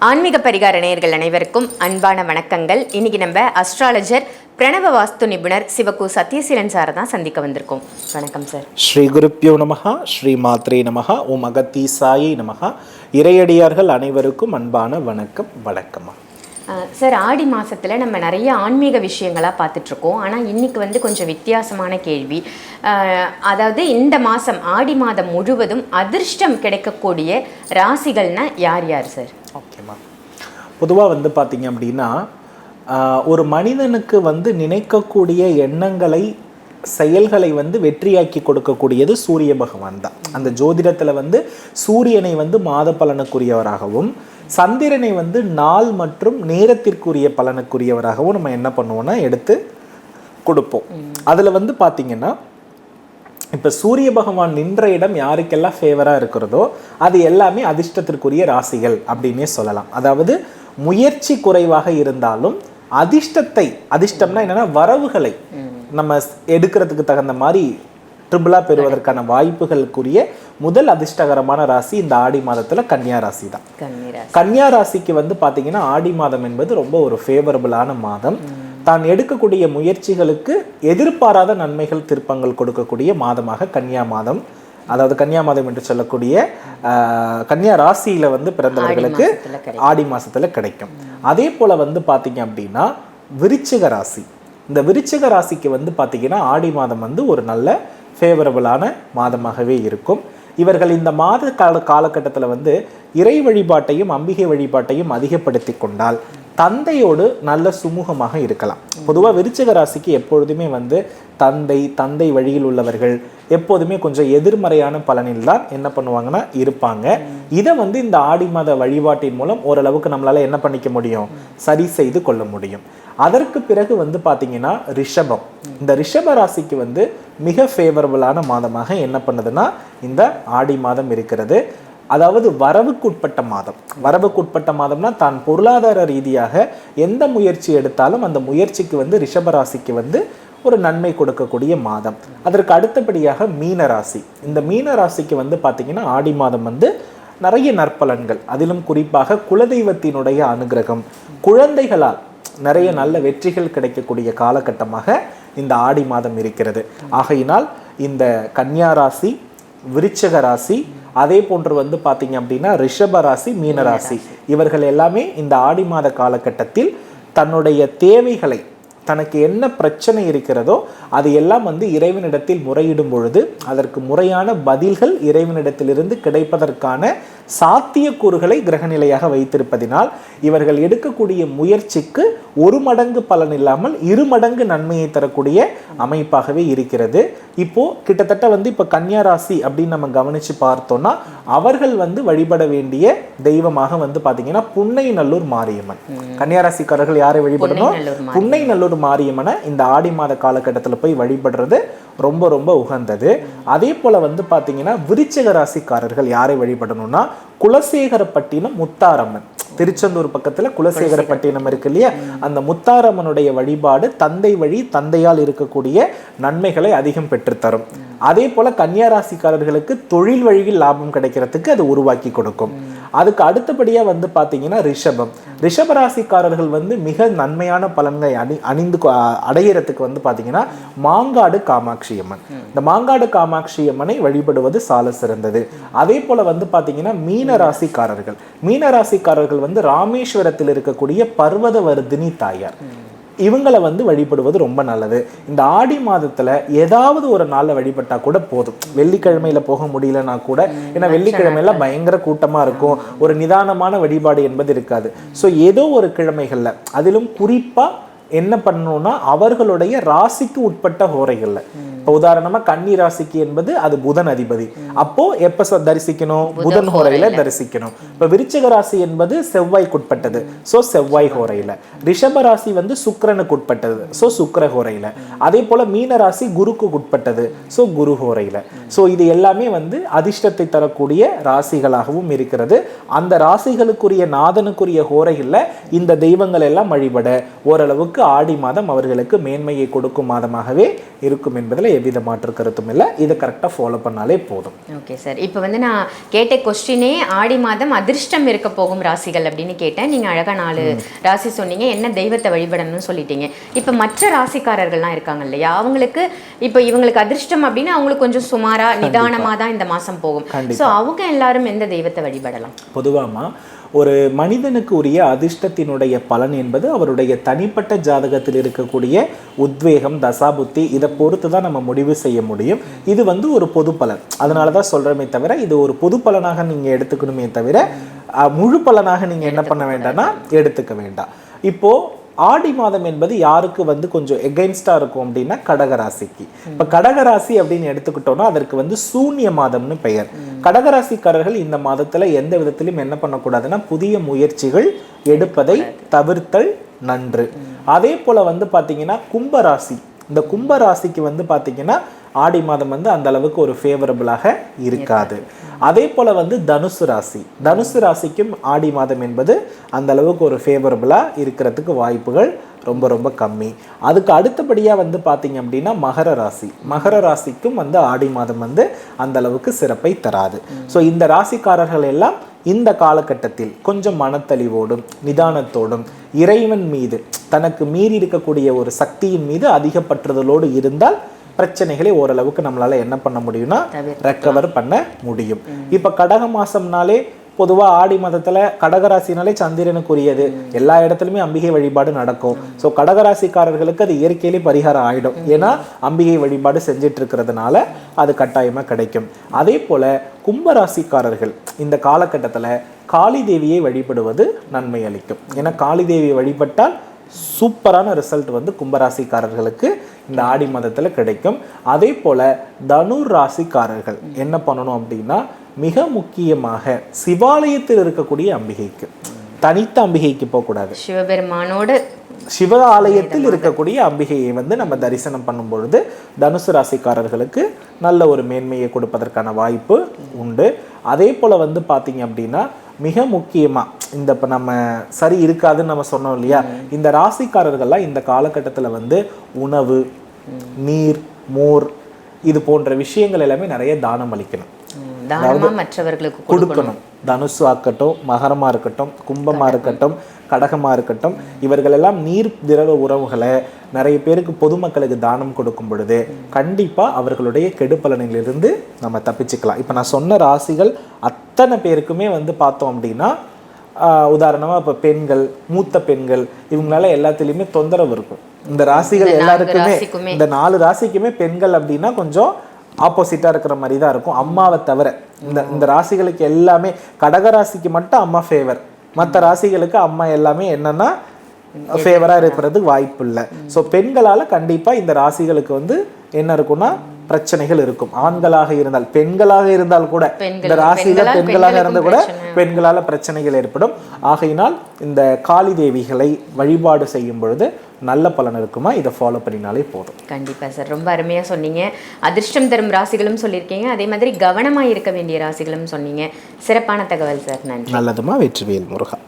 ஆன்மீக பரிகார நேயர்கள் அனைவருக்கும் அன்பான வணக்கங்கள். இன்னைக்கு நம்ம அஸ்ட்ராலஜர் பிரணவ வாஸ்து நிபுணர் சிவகு சத்யசீலன் சாரை தான் சந்திக்க வந்திருக்கோம். வணக்கம் சார். ஸ்ரீ குருப்பியோ நமஹா ஸ்ரீ மாத்ரே நமஹா ஓம் அகத்தீசாயை நமஹா. இறையடியார்கள் அனைவருக்கும் அன்பான வணக்கம் வணக்கம்மா. அஹ், சார் ஆடி மாசத்துல நம்ம நிறைய ஆன்மீக விஷயங்களாக பார்த்துட்ருக்கோம். ஆனால் இன்னைக்கு வந்து கொஞ்சம் வித்தியாசமான கேள்வி. அதாவது இந்த மாதம் ஆடி மாதம் முழுவதும் அதிர்ஷ்டம் கிடைக்கக்கூடிய ராசிகள்னா யார் யார் சார்? ஓகேம்மா பொதுவாக வந்து பார்த்தீங்க அப்படின்னா ஒரு மனிதனுக்கு வந்து நினைக்கக்கூடிய எண்ணங்களை செயல்களை வந்து வெற்றியாக்கி கொடுக்கக்கூடியது சூரிய பகவான் தான். அந்த ஜோதிடத்தில் வந்து சூரியனை வந்து மாத பலனுக்குரியவராகவும் சந்திரனை வந்து நாள் மற்றும் நேரத்திற்குரிய பலனுக்குரியவராகவும் நம்ம என்ன பண்ணுவோம்னா எடுத்து கொடுப்போம். அதில் வந்து பார்த்தீங்கன்னா இப்போ சூரிய பகவான் நின்ற இடம் யாருக்கெல்லாம் ஃபேவராக இருக்கிறதோ அது எல்லாமே அதிர்ஷ்டத்திற்குரிய ராசிகள் அப்படின்னே சொல்லலாம். அதாவது முயற்சி குறைவாக இருந்தாலும் அதிர்ஷ்டத்தை அதிர்ஷ்டம்னா என்னன்னா வரவுகளை நம்ம எடுக்கிறதுக்கு தகுந்த மாதிரி ட்ரிபிளாக பெறுவதற்கான வாய்ப்புகளுக்குரிய முதல் அதிர்ஷ்டகரமான ராசி இந்த ஆடி மாதத்துல கன்னியா ராசி தான். கன்னியா ராசிக்கு வந்து பாத்தீங்கன்னா ஆடி மாதம் என்பது ரொம்ப ஒரு ஃபேவரபிளான மாதம். தான் எடுக்கக்கூடிய முயற்சிகளுக்கு எதிர்பாராத நன்மைகள் திருப்பங்கள் கொடுக்கக்கூடிய மாதமாக கன்னியா மாதம் அதாவது கன்னியா மாதம் என்று சொல்லக்கூடிய கன்னியா ராசியில வந்து பிறந்தவர்களுக்கு. ஆடி மாசத்துல கிடைக்கும். அதே போல வந்து பாத்தீங்க அப்படின்னா விருச்சிக ராசி. இந்த விருச்சிக ராசிக்கு வந்து பாத்தீங்கன்னா ஆடி மாதம் வந்து ஒரு நல்ல ஃபேவரபிளான மாதமாகவே இருக்கும். இவர்கள் இந்த மாத கால காலகட்டத்தில் வந்து இறை வழிபாட்டையும் அம்பிகை வழிபாட்டையும் அதிகப்படுத்தி கொண்டால் தந்தையோடு நல்ல சுமூகமாக இருக்கலாம். பொதுவாக விருச்சிக ராசிக்கு எப்பொழுதுமே வந்து தந்தை தந்தை வழியில் உள்ளவர்கள் எப்போதுமே கொஞ்சம் எதிர்மறையான பலனில் தான் என்ன பண்ணுவாங்கன்னா இருப்பாங்க. இதை வந்து இந்த ஆடி மாத வழிபாட்டின் மூலம் ஓரளவுக்கு நம்மளால் என்ன பண்ணிக்க முடியும்? சரி செய்து கொள்ள முடியும். அதற்கு பிறகு வந்து பார்த்தீங்கன்னா ரிஷபம். இந்த ரிஷப ராசிக்கு வந்து மிக ஃபேவரபிளான மாதமாக என்ன பண்ணுதுன்னா இந்த ஆடி மாதம் இருக்கிறது. அதாவது வரவுக்குட்பட்ட மாதம். வரவுக்குட்பட்ட மாதம்னா தான் பொருளாதார ரீதியாக எந்த முயற்சி எடுத்தாலும் அந்த முயற்சிக்கு வந்து ரிஷபராசிக்கு வந்து ஒரு நன்மை கொடுக்கக்கூடிய மாதம். அதற்கு அடுத்தபடியாக மீன ராசி இந்த மீன ராசிக்கு வந்து பார்த்திங்கன்னா ஆடி மாதம் வந்து நிறைய நற்பலன்கள். அதிலும் குறிப்பாக குலதெய்வத்தினுடைய அனுகிரகம். குழந்தைகளால் நிறைய நல்ல வெற்றிகள் கிடைக்கக்கூடிய காலகட்டமாக இந்த ஆடி மாதம் இருக்கிறது. ஆகையினால் இந்த கன்னியா ராசி விருச்சக ராசி அதே போன்று வந்து பார்த்தீங்க அப்படின்னா ரிஷப ராசி மீன ராசி. இவர்கள் எல்லாமே இந்த ஆடி மாத காலகட்டத்தில் தன்னுடைய தேவைகளை தனக்கு என்ன பிரச்சனை இருக்கிறதோ அது எல்லாம் வந்து இறைவனிடத்தில் முறையிடும் பொழுது அதற்கு முறையான பதில்கள் இறைவனிடத்திலிருந்து கிடைப்பதற்கான சாத்தியக்கூறுகளை கிரகநிலையாக வைத்திருப்பதினால் இவர்கள் எடுக்கக்கூடிய முயற்சிக்கு ஒரு மடங்கு பலன் இல்லாமல் இரு மடங்கு நன்மையை தரக்கூடிய அமைப்பாகவே இருக்கிறது. இப்போ கிட்டத்தட்ட வந்து இப்போ கன்னியா ராசி அப்படின்னு நம்ம கவனிச்சு பார்த்தோம்னா அவர்கள் வந்து வழிபட வேண்டிய தெய்வமாக வந்து பாத்தீங்கன்னா புன்னை நல்லூர் மாரியம்மன் கன்னியா ராசிக்காரர்கள் யாரை வழிபடணும்? புன்னை நல்லூர் மாரியம்மனை இந்த ஆடி மாத காலகட்டத்தில் போய் வழிபடுறது ரொம்ப ரொம்ப உகந்தது. அதே போல வந்து பாத்தீங்கன்னா விருச்சிக ராசிக்காரர்கள் யாரை வழிபடணும்னா குலசேகரப்பட்டினம் முத்தாரம்மன். திருச்செந்தூர் பக்கத்துல குலசேகரப்பட்டினம் இருக்கு இல்லையா? அந்த முத்தாரம்மனுடைய வழிபாடு தந்தை வழி தந்தையால் இருக்கக்கூடிய நன்மைகளை அதிகம் பெற்றுத்தரும். அதே போல கன்னியாராசிக்காரர்களுக்கு தொழில் வழியில் லாபம் கிடைக்கிறதுக்கு அது உருவாக்கி கொடுக்கும். அதுக்கு அடுத்தபடியா வந்து பாத்தீங்கன்னா ரிஷபம். ரிஷபராசிக்காரர்கள் வந்து மிக நன்மையான பலன்களை அணி அணிந்து அடையிறதுக்கு வந்து பாத்தீங்கன்னா மாங்காடு காமாட்சி அம்மன். இந்த மாங்காடு காமாட்சி அம்மனை வழிபடுவது சால சிறந்தது. அதே போல வந்து பாத்தீங்கன்னா மீன ராசிக்காரர்கள். மீன ராசிக்காரர்கள் வந்து ராமேஸ்வரத்தில் இருக்கக்கூடிய பர்வதவர்தினி தாயார். இவங்களை வந்து வழிபடுவது ரொம்ப நல்லது. இந்த ஆடி மாதத்துல ஏதாவது ஒரு நாள்ல வழிபட்டா கூட போதும். வெள்ளிக்கிழமையில போக முடியலன்னா கூட ஏன்னா வெள்ளிக்கிழமையில பயங்கர கூட்டமா இருக்கும். ஒரு நிதானமான வழிபாடு என்பது இருக்காது. ஸோ ஏதோ ஒரு கிழமைகள்ல அதிலும் குறிப்பா என்ன பண்ணணும்னா அவர்களுடைய ராசிக்கு உட்பட்ட ஹோரைகள்ல. இப்போ உதாரணமா கன்னி ராசிக்கு என்பது அது புதன் அதிபதி. அப்போ எப்ப தரிசிக்கணும்? புதன் ஹோரையில. தரிசிக்கணும். இப்ப விருச்சிக ராசி என்பது செவ்வாய்க்குட்பட்டது சோ செவ்வாய் ஹோரையில. ரிஷப ராசி வந்து சுக்கிரனுக்கு உட்பட்டது. சோ சுக்கிர ஹோரையில. அதே போல மீன ராசி குருக்கு உட்பட்டது. சோ குரு ஹோரையில. சோ இது எல்லாமே வந்து அதிர்ஷ்டத்தை தரக்கூடிய ராசிகளாகவும் இருக்கிறது. அந்த ராசிகளுக்குரிய நாதனுக்குரிய ஹோரைகள்ல இந்த தெய்வங்கள் எல்லாம் வழிபட ஓரளவுக்கு அளவுக்கு ஆடி மாதம் அவர்களுக்கு மேன்மையை கொடுக்கும் மாதமாகவே இருக்கும் என்பதில் எவ்வித மாற்று கருத்தும் இல்லை. இதை கரெக்டாக ஃபாலோ பண்ணாலே போதும். ஓகே சார் இப்போ வந்து நான் கேட்ட கொஸ்டினே ஆடி மாதம் அதிர்ஷ்டம் இருக்க போகும் ராசிகள் அப்படின்னு கேட்டேன். நீங்கள் அழகாக நாலு ராசி சொன்னீங்க. என்ன தெய்வத்தை வழிபடணும்னு சொல்லிட்டீங்க. இப்போ மற்ற ராசிக்காரர்கள்லாம் இருக்காங்க இல்லையா? அவங்களுக்கு இப்போ இவங்களுக்கு அதிர்ஷ்டம் அப்படின்னா அவங்களுக்கு கொஞ்சம் சுமாரா நிதானமாக தான் இந்த மாதம் போகும். ஸோ அவங்க எல்லாரும் எந்த தெய்வத்தை வழிபடலாம்? பொதுவாமா ஒரு மனிதனுக்கு உரிய அதிர்ஷ்டத்தினுடைய பலன் என்பது அவருடைய தனிப்பட்ட ஜாதகத்தில் இருக்கக்கூடிய உத்வேகம் தசாபுத்தி இதை பொறுத்து தான் நம்ம முடிவு செய்ய முடியும். இது வந்து ஒரு பொது பலன். அதனால தான் சொல்கிறோமே தவிர இது ஒரு பொது பலனாக நீங்கள் எடுத்துக்கணுமே தவிர முழு பலனாக நீங்கள் என்ன பண்ண வேண்டாம்னா எடுத்துக்க வேண்டாம். இப்போது ஆடி மாதம் என்பது யாருக்கு வந்து கொஞ்சம் எகெயின்ஸ்டா இருக்கும் அப்படின்னா கடகராசிக்கு. இப்ப கடகராசி அப்படின்னு எடுத்துக்கிட்டோம்னா அதற்கு வந்து சூன்ய மாதம்னு பெயர். கடகராசிக்காரர்கள் இந்த மாதத்துல எந்த விதத்திலும் என்ன பண்ணக்கூடாதுன்னா புதிய முயற்சிகள் எடுப்பதை தவிர்த்தல் நன்று. அதே போல வந்து பாத்தீங்கன்னா கும்பராசி. இந்த கும்பராசிக்கு வந்து பாத்தீங்கன்னா ஆடி மாதம் வந்து அந்த அளவுக்கு ஒரு ஃபேவரபிளாக இருக்காது. அதே போல வந்து தனுசு ராசி. தனுசு ராசிக்கும் ஆடி மாதம் என்பது அந்த அளவுக்கு ஒரு ஃபேவரபிளாக இருக்கிறதுக்கு வாய்ப்புகள் ரொம்ப ரொம்ப கம்மி. அதுக்கு அடுத்தபடியாக வந்து பார்த்தீங்க அப்படின்னா மகர ராசி. மகர ராசிக்கும் வந்து ஆடி மாதம் வந்து அந்த அளவுக்கு சிறப்பை தராது. ஸோ இந்த ராசிக்காரர்கள் எல்லாம் இந்த காலகட்டத்தில் கொஞ்சம் மனத்தளிவோடும் நிதானத்தோடும் இறைவன் மீது தனக்கு மீறி இருக்கக்கூடிய ஒரு சக்தியின் மீது அதிக பற்றுதலோடு இருந்தால் பிரச்சனைகளை ஓரளவுக்கு நம்மளால என்ன பண்ண முடியும்னா. ரெக்கவர் பண்ண முடியும். இப்ப கடக மாசம்னாலே பொதுவா ஆடி மாதத்துல கடகராசினாலே சந்திரனுக்குரியது. எல்லா இடத்துலயுமே அம்பிகை வழிபாடு நடக்கும். ஸோ கடகராசிக்காரர்களுக்கு அது இயற்கையிலே பரிகாரம் ஆயிடும். ஏன்னா அம்பிகை வழிபாடு செஞ்சுட்டு இருக்கிறதுனால அது கட்டாயமா கிடைக்கும். அதே போல கும்பராசிக்காரர்கள் இந்த காலகட்டத்துல காளி தேவியை வழிபடுவது நன்மை அளிக்கும். ஏன்னா காளி தேவியை வழிபட்டால் சூப்பரான ரிசல்ட் வந்து கும்பராசிக்காரர்களுக்கு இந்த ஆடி மாதத்துல கிடைக்கும். அதே போல தனுர் ராசிக்காரர்கள் என்ன பண்ணணும் அப்படின்னா மிக முக்கியமாக சிவாலயத்தில் இருக்கக்கூடிய அம்பிகைக்கு தனித்த அம்பிகைக்கு போகக்கூடாது. சிவபெருமானோடு சிவ ஆலயத்தில் இருக்கக்கூடிய அம்பிகையை வந்து நம்ம தரிசனம் பண்ணும் பொழுது தனுசு ராசிக்காரர்களுக்கு நல்ல ஒரு மேன்மையை கொடுப்பதற்கான வாய்ப்பு உண்டு. அதே போல வந்து பார்த்தீங்க அப்படின்னா மிக முக்கியமா இந்த இப்போ நம்ம சரி இருக்காதுன்னு நம்ம சொன்னோம் இல்லையா? இந்த ராசிக்காரர்கள்லாம் இந்த காலகட்டத்தில் வந்து உணவு நீர் மோர் இது போன்ற விஷயங்கள் எல்லாமே நிறைய தானம் அளிக்கணும். மற்றவர்களுக்கு கொடுக்கணும். கொடுக்கணும். தனுசு ஆக்கட்டும் மகரமா இருக்கட்டும் கும்பமா இருக்கட்டும் கடகமா இருக்கட்டும் இவர்கள் எல்லாம் நீர் திரவ உறவுகளை நிறைய பேருக்கு பொதுமக்களுக்கு தானம் கொடுக்கும் பொழுது கண்டிப்பா அவர்களுடைய கெடுபலனிலிருந்து நம்ம தப்பிச்சுக்கலாம். இப்போ நான் சொன்ன ராசிகள் அத்தனை பேருக்குமே வந்து பார்த்தோம் அப்படின்னா ஆஹ் உதாரணமா இப்போ பெண்கள் மூத்த பெண்கள் இவங்களால எல்லாத்துலேயுமே தொந்தரவு இருக்கும். இந்த ராசிகள் எல்லாருக்குமே. இந்த நாலு ராசிக்குமே பெண்கள் அப்படின்னா கொஞ்சம் ஆப்போசிட்டாக இருக்கிற மாதிரி தான் இருக்கும். அம்மாவை தவிர இந்த இந்த ராசிகளுக்கு எல்லாமே கடக ராசிக்கு மட்டும் அம்மா ஃபேவர் மற்ற ராசிகளுக்கு அம்மா எல்லாமே என்னன்னா ஃபேவராக இருக்கிறதுக்கு வாய்ப்பு இல்லை. ஸோ பெண்களால் கண்டிப்பாக இந்த ராசிகளுக்கு வந்து என்ன இருக்கும்னா பிரச்சனைகள் இருக்கும். ஆண்களாக இருந்தால் பெண்களாக இருந்தால் கூட இந்த ராசியில பெண்களாக இருந்து கூட பெண்களால பிரச்சனைகள் ஏற்படும். ஆகையினால் இந்த காளி தேவிகளை வழிபாடு செய்யும் பொழுது நல்ல பலன் இருக்குமா? இதை ஃபாலோ பண்ணினாலே போதும். கண்டிப்பா சார். ரொம்ப அருமையா சொன்னீங்க. அதிர்ஷ்டம் தரும் ராசிகளும் சொல்லியிருக்கீங்க. அதே மாதிரி கவனமா இருக்க வேண்டிய ராசிகளும் சொன்னீங்க. சிறப்பான தகவல் சார். நன்றி. நல்லதுமா? வெற்றிவேல் முருகா.